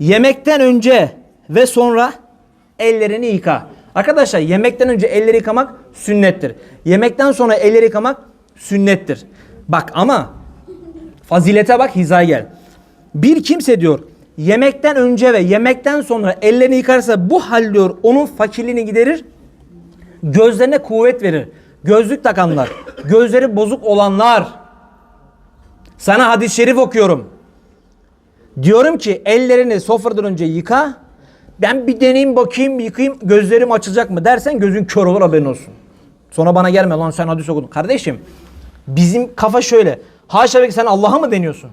Yemekten önce ve sonra ellerini yıka. Arkadaşlar yemekten önce elleri yıkamak sünnettir. Yemekten sonra elleri yıkamak sünnettir. Bak ama fazilete bak hizaya gel. Bir kimse diyor yemekten önce ve yemekten sonra ellerini yıkarsa bu hal diyor onun fakirliğini giderir. Gözlerine kuvvet verir. Gözlük takanlar, gözleri bozuk olanlar. Sana hadis-i şerif okuyorum. Diyorum ki ellerini sofradan önce yıka. Ben bir deneyeyim bakayım yıkayayım gözlerim açılacak mı dersen gözün kör olur haberin olsun. Sonra bana gelme lan sen hadis okudun. Kardeşim bizim kafa şöyle. Haşa ve sen Allah'a mı deniyorsun?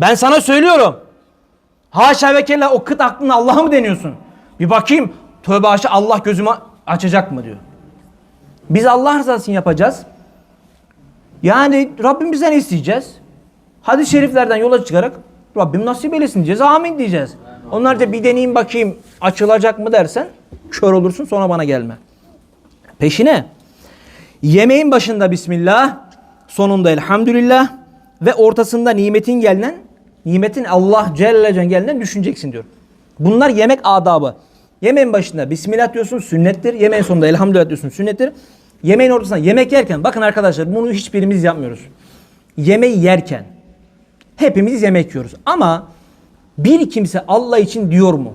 Ben sana söylüyorum. Haşa ve kella o kıt aklını Allah'a mı deniyorsun? Bir bakayım tövbe haşa Allah gözümü açacak mı diyor. Biz Allah rızası için yapacağız. Yani Rabbimizden isteyeceğiz. Hadis-i şeriflerden yola çıkarak Rabbim nasip eylesin diyeceğiz. Amin diyeceğiz. Onlarca bir deneyeyim bakayım açılacak mı dersen kör olursun sonra bana gelme. Peşine yemeğin başında Bismillah, sonunda Elhamdülillah ve ortasında nimetin gelinden, nimetin Allah Celle Celle gelinden düşüneceksin diyor. Bunlar yemek adabı. Yemeğin başında Bismillah diyorsun sünnettir. Yemeğin sonunda Elhamdülillah diyorsun sünnettir. Yemeğin ortasında yemek yerken bakın arkadaşlar bunu hiçbirimiz yapmıyoruz. Yemeği yerken hepimiz yemek yiyoruz. Ama bir kimse Allah için diyor mu?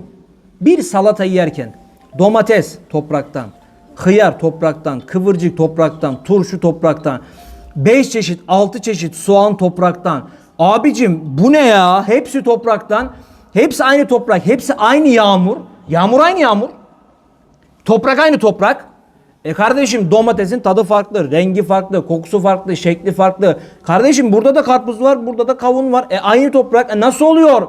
Bir salatayı yerken domates topraktan, hıyar topraktan, kıvırcık topraktan, turşu topraktan, 5 çeşit, 6 çeşit soğan topraktan. Abicim bu ne ya? Hepsi topraktan. Hepsi aynı toprak. Hepsi aynı yağmur. Yağmur aynı yağmur. Toprak aynı toprak. E kardeşim domatesin tadı farklı, rengi farklı, kokusu farklı, şekli farklı. Kardeşim burada da karpuz var, burada da kavun var. E aynı toprak. E nasıl oluyor?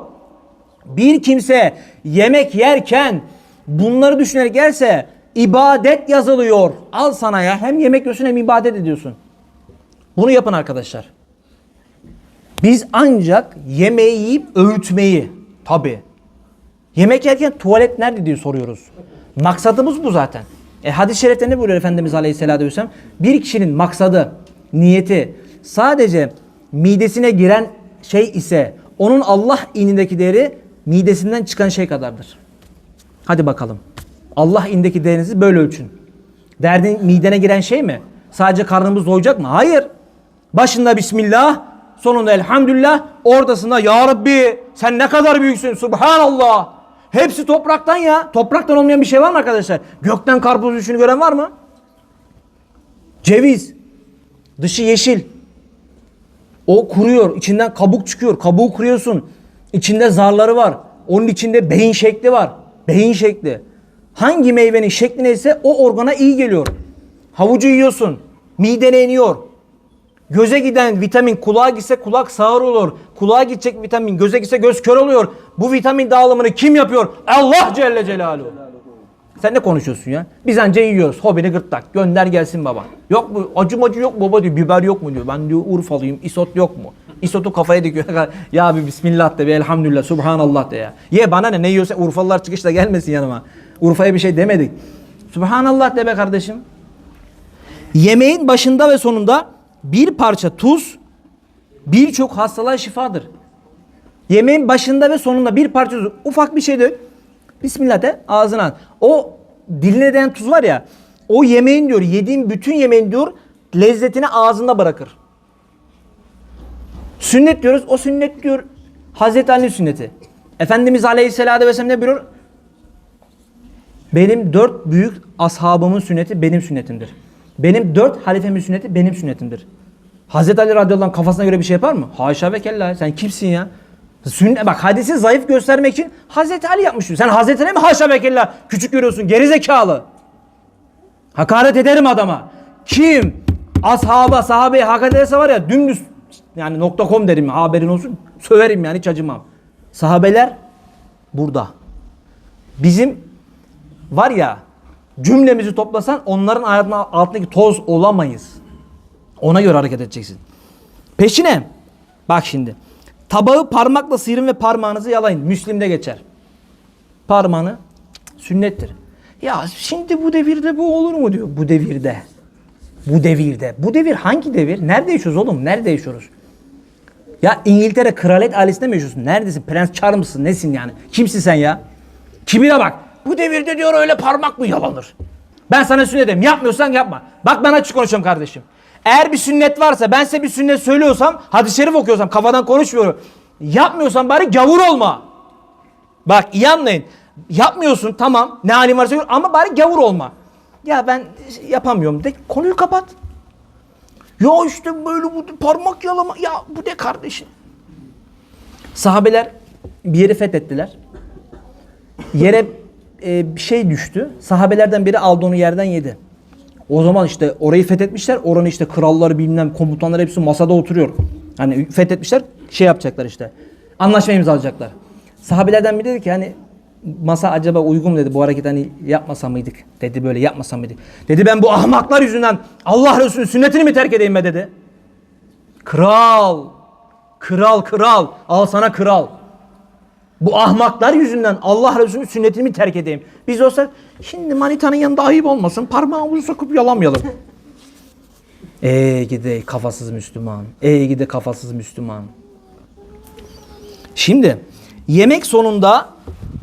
Bir kimse yemek yerken bunları düşünerek yerse ibadet yazılıyor. Al sana ya. Hem yemek yiyorsun hem ibadet ediyorsun. Bunu yapın arkadaşlar. Biz ancak yemeği yiyip öğütmeyi tabi. Yemek yerken tuvalet nerede diye soruyoruz. Maksadımız bu zaten. E hadis-i şerifte ne buyuruyor Efendimiz Aleyhisselatü Vesselam? Bir kişinin maksadı, niyeti sadece midesine giren şey ise onun Allah inindeki değeri midesinden çıkan şey kadardır. Hadi bakalım. Allah indeki değerinizi böyle ölçün. Derdin midene giren şey mi? Sadece karnımız doyacak mı? Hayır. Başında Bismillah, sonunda Elhamdülillah, ortasında Ya Rabbi sen ne kadar büyüksün Subhanallah. Hepsi topraktan ya. Topraktan olmayan bir şey var mı arkadaşlar? Gökten karpuz düşünü gören var mı? Ceviz. Dışı yeşil. O kuruyor. içinden kabuk çıkıyor. Kabuğu kuruyorsun. İçinde zarları var. Onun içinde beyin şekli var. Beyin şekli. Hangi meyvenin şekli neyse o organa iyi geliyor. Havucu yiyorsun. Midene iniyor. Göze giden vitamin kulağa gitse kulak sağır olur. Kulağa gidecek vitamin göze gitse göz kör oluyor. Bu vitamin dağılımını kim yapıyor? Allah Celle Celaluhu. Sen ne konuşuyorsun ya? Biz anca yiyoruz. Hobini gırtlak. Gönder gelsin baba. Yok mu? Acı macı yok mu baba diyor. Biber yok mu diyor. Ben diyor Urfalıyım. Isot yok mu? Isotu kafaya dikiyor. ya bir bismillah de bir elhamdülillah. Subhanallah de ya. Ye bana ne? Ne yiyorsa Urfalılar çıkışta gelmesin yanıma. Urfa'ya bir şey demedik. Subhanallah de be kardeşim. Yemeğin başında ve sonunda bir parça tuz birçok hastalığa şifadır. Yemeğin başında ve sonunda bir parça tuz. Ufak bir şey de Bismillah de ağzına. O diline değen tuz var ya o yemeğin diyor yediğin bütün yemeğin diyor lezzetini ağzında bırakır. Sünnet diyoruz. O sünnet diyor Hazreti Ali sünneti. Efendimiz Aleyhisselatü Vesselam ne buyuruyor? Benim dört büyük ashabımın sünneti benim sünnetimdir. Benim dört halifemin sünneti benim sünnetimdir. Hazreti Ali radıyallahu anh kafasına göre bir şey yapar mı? Haşa ve kella. Sen kimsin ya? Sünnet, bak hadisi zayıf göstermek için Hazreti Ali yapmış. Sen Hazreti Ali mi haşa ve kella küçük görüyorsun? Geri zekalı. Hakaret ederim adama. Kim ashaba sahabeye hakaret ederse var ya dümdüz yani nokta .com derim haberin olsun. Söverim yani hiç acımam. Sahabeler burada. Bizim var ya cümlemizi toplasan onların ayağının altındaki toz olamayız. Ona göre hareket edeceksin. Peşine bak şimdi. Tabağı parmakla sıyırın ve parmağınızı yalayın. Müslim'de geçer. Parmağını sünnettir. Ya şimdi bu devirde bu olur mu diyor. Bu devirde. Bu devirde. Bu devir hangi devir? Nerede yaşıyoruz oğlum? Nerede yaşıyoruz? Ya İngiltere kraliyet ailesinde mi yaşıyorsun? Neredesin? Prens Charles mısın? Nesin yani? Kimsin sen ya? Kibire bak. Bu devirde diyor öyle parmak mı yalanır? Ben sana sünnet ederim. Yapmıyorsan yapma. Bak ben açık konuşuyorum kardeşim. Eğer bir sünnet varsa ben size bir sünnet söylüyorsam, hadis-i şerif okuyorsam kafadan konuşmuyorum. Yapmıyorsan bari gavur olma. Bak iyi anlayın. Yapmıyorsun tamam ne halin varsa gör ama bari gavur olma. Ya ben yapamıyorum de konuyu kapat. Ya işte böyle bu parmak yalama. Ya bu ne kardeşim? Sahabeler bir yeri fethettiler. Yere e, bir şey düştü. Sahabelerden biri aldı onu yerden yedi. O zaman işte orayı fethetmişler. Oranın işte kralları bilmem komutanlar hepsi masada oturuyor. Hani fethetmişler şey yapacaklar işte. Anlaşma imzalayacaklar. Sahabelerden biri dedi ki hani masa acaba uygun mu dedi bu hareket hani yapmasa mıydık dedi böyle yapmasa mıydık. Dedi ben bu ahmaklar yüzünden Allah Resulü'nün sünnetini mi terk edeyim be dedi. Kral. Kral kral. Al sana kral. Bu ahmaklar yüzünden Allah Resulü'nün sünnetini terk edeyim? Biz olsak şimdi manitanın yanında ayıp olmasın parmağımızı sokup yalamayalım. Ey gide kafasız Müslüman. Ey gide kafasız Müslüman. Şimdi yemek sonunda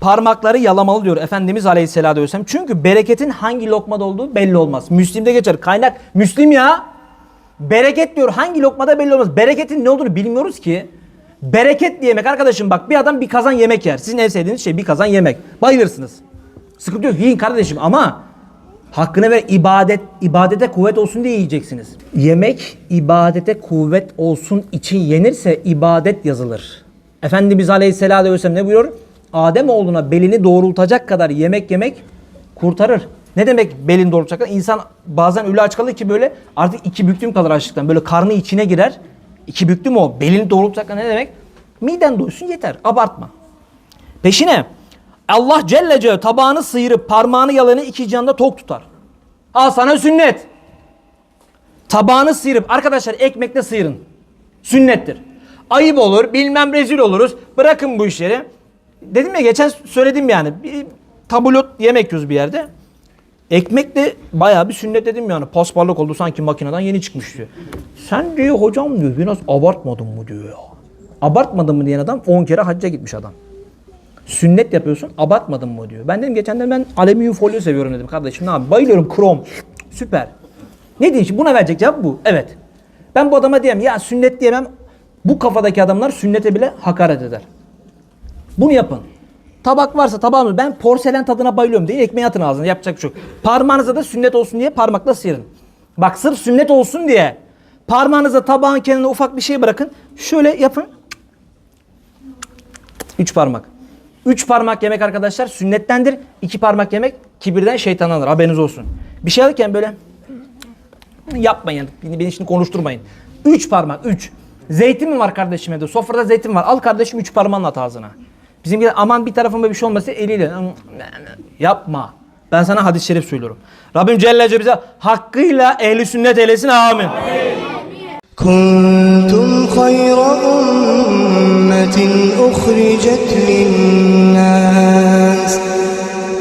parmakları yalamalı diyor Efendimiz Aleyhisselatü Vesselam. Çünkü bereketin hangi lokmada olduğu belli olmaz. Müslim'de geçer. Kaynak Müslim ya. Bereket diyor hangi lokmada belli olmaz. Bereketin ne olduğunu bilmiyoruz ki. Bereketli yemek arkadaşım bak bir adam bir kazan yemek yer. Sizin en sevdiğiniz şey bir kazan yemek. Bayılırsınız. Sıkıntı yok yiyin kardeşim ama hakkını ver ibadet ibadete kuvvet olsun diye yiyeceksiniz. Yemek ibadete kuvvet olsun için yenirse ibadet yazılır. Efendimiz Aleyhisselatü Vesselam ne buyuruyor? Adem oğluna belini doğrultacak kadar yemek yemek kurtarır. Ne demek belin doğrultacak kadar? İnsan bazen öyle aç kalır ki böyle artık iki büktüm kalır açlıktan. Böyle karnı içine girer. İki büktüm o. Belini doğrultacak ne demek? Miden doysun yeter. Abartma. Peşine Allah Celle Celle tabağını sıyırıp parmağını yalanı iki canda tok tutar. Al sana sünnet. Tabağını sıyırıp arkadaşlar ekmekle sıyırın. Sünnettir. Ayıp olur, bilmem rezil oluruz. Bırakın bu işleri. Dedim ya geçen söyledim yani. Bir tabulot yemek yiyoruz bir yerde. Ekmek de bayağı bir sünnet dedim yani. Pasparlak oldu sanki makineden yeni çıkmış diyor. Sen diyor hocam diyor biraz abartmadın mı diyor ya. Abartmadın mı diyen adam 10 kere hacca gitmiş adam. Sünnet yapıyorsun abartmadın mı diyor. Ben dedim geçen ben alüminyum folyo seviyorum dedim kardeşim ne abi bayılıyorum krom süper. Ne diyeyim buna verecek cevap bu. Evet. Ben bu adama diyeyim ya sünnet diyemem. Bu kafadaki adamlar sünnete bile hakaret eder. Bunu yapın. Tabak varsa tabağımı ben porselen tadına bayılıyorum diye ekmeği atın ağzına yapacak bir şey yok. Parmağınıza da sünnet olsun diye parmakla sıyırın. Bak sırf sünnet olsun diye parmağınıza tabağın kenarına ufak bir şey bırakın. Şöyle yapın. Üç parmak. Üç parmak yemek arkadaşlar sünnettendir. İki parmak yemek kibirden şeytan alır. Haberiniz olsun. Bir şey alırken böyle yapmayın. Beni şimdi konuşturmayın. Üç parmak. Üç. Zeytin mi var kardeşim evde? Sofrada zeytin var. Al kardeşim üç parmağınla at ağzına. Bizimkiler aman bir tarafıma bir şey olmasın eliyle. Yapma. Ben sana hadis-i şerif söylüyorum. Rabbim Celle Celle bize hakkıyla ehli sünnet eylesin. Amin. كنتم خير أمة أخرجت للناس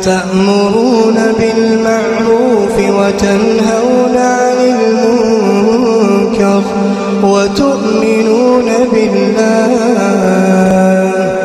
تأمرون بالمعروف وتنهون عن المنكر وتؤمنون بالله